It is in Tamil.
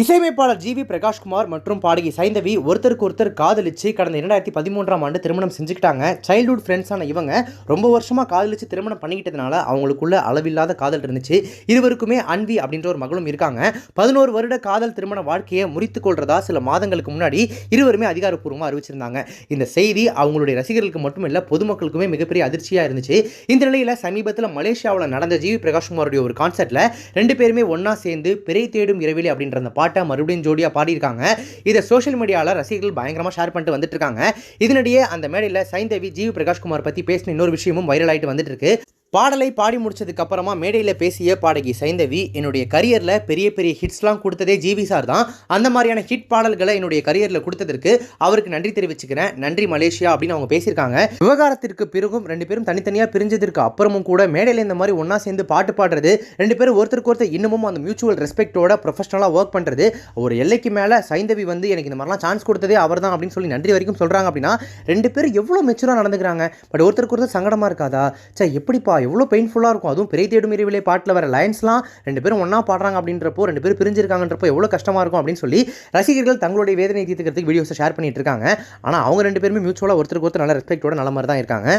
இசையமைப்பாளர் ஜி வி பிரகாஷ்குமார் மற்றும் பாடகி சைந்தவி ஒருத்தருக்கு ஒருத்தர் காதலிச்சு கடந்த இரண்டாயிரத்தி பதிமூன்றாம் ஆண்டு திருமணம் செஞ்சுக்கிட்டாங்க. சைல்ட்ஹுட் ஃப்ரெண்ட்ஸான இவங்க ரொம்ப வருஷமாக காதலிச்சு திருமணம் பண்ணிக்கிட்டதுனால அவங்களுக்குள்ள அளவில்லாத காதல் இருந்துச்சு. இருவருக்குமே அன்வி அப்படின்ற ஒரு மகளும் இருக்காங்க. பதினோரு வருட காதல் திருமண வாழ்க்கையை முறித்து கொள்றதா சில மாதங்களுக்கு முன்னாடி இருவருமே அதிகாரப்பூர்வமாக அறிவிச்சிருந்தாங்க. இந்த செய்தி அவங்களுடைய ரசிகர்களுக்கு மட்டும் இல்லை பொதுமக்களுக்குமே மிகப்பெரிய அதிர்ச்சியாக இருந்துச்சு. இந்த நிலையில் சமீபத்தில் மலேசியாவில் நடந்த ஜி வி பிரகாஷ்குமாருடைய ஒரு கான்சர்ட்டில் ரெண்டு பேருமே ஒன்றா சேர்ந்து பிறை தேடும் இரவிலே அப்படின்ற அந்த பாட்டை மறுபடியும் ஜோடியாக பாடியிருக்காங்க. இதை சோஷியல் மீடியாவில் ரசிகர்கள் பயங்கரமாக ஷேர் பண்ணிட்டு வந்துட்டு இருக்காங்க. இதனிடையே அந்த மேடையில் சைந்தவி ஜி பிரகாஷ்குமார் பற்றி பேசின இன்னொரு விஷயமும் வைரல் ஆகிட்டு வந்துட்டு இருக்கு. பாடலை பாடி முடிச்சதுக்கு அப்புறமா மேடையில் பேசிய பாடகி சைந்தவி என்னுடைய கரியரில் பெரிய பெரிய ஹிட்ஸ்லாம் கொடுத்ததே ஜிவி சார் தான். அந்த மாதிரியான ஹிட் பாடல்களை என்னுடைய கரியரில் கொடுத்ததற்கு அவருக்கு நன்றி தெரிவிச்சுக்கிறேன். நன்றி மலேசியா அப்படின்னு அவங்க பேசியிருக்காங்க. விவகாரத்திற்கு பிறகும் ரெண்டு பேரும் தனித்தனியாக பிரிஞ்சதற்கு அப்புறமும் கூட மேடையில் இந்த மாதிரி ஒன்றா சேர்ந்து பாட்டு பாடுறது ரெண்டு பேரும் ஒருத்தருக்கு ஒருத்தர் இன்னமும் அந்த மியூச்சுவல் ரெஸ்பெக்டோட ப்ரொஃபஷனலாக ஒர்க் பண்ணுறது ஒரு எல்லைக்கு மேலே சைந்தவி வந்து எனக்கு இந்த மாதிரிலாம் சான்ஸ் கொடுத்ததே அவர் தான் அப்படின்னு சொல்லி நன்றி வரைக்கும் சொல்கிறாங்க அப்படின்னா ரெண்டு பேரும் எவ்வளோ மெச்சூராக நடந்துக்கிறாங்க. பட் ஒருத்தருக்கு ஒருத்தர் சங்கடமாக இருக்காதா? சே எப்படிப்பா எவ்வளோ பெயின்ஃபுல்லாக இருக்கும். அதுவும் பெரிய தேடும் இரவிலே பாட்டில் வர லைன்ஸ்லாம் ரெண்டு பேரும் ஒன்றா பாடுறாங்க அப்படின்றப்போ ரெண்டு பேரும் பிரிஞ்சிருக்காங்கன்றப்போ எவ்வளோ கஷ்டமாக இருக்கும் அப்படின்னு சொல்லி ரசிகர்கள் தங்களுடைய வேதனை தீர்த்துக்கிறதுக்கு வீடியோஸை ஷேர் பண்ணிட்டு இருக்காங்க. ஆனால் அவங்க ரெண்டு பேருமே மியூச்சுவலாக ஒருத்தருக்கு ஒருத்தர் நல்ல ரெஸ்பெக்டோட நல்ல மாதிரி தான் இருக்காங்க.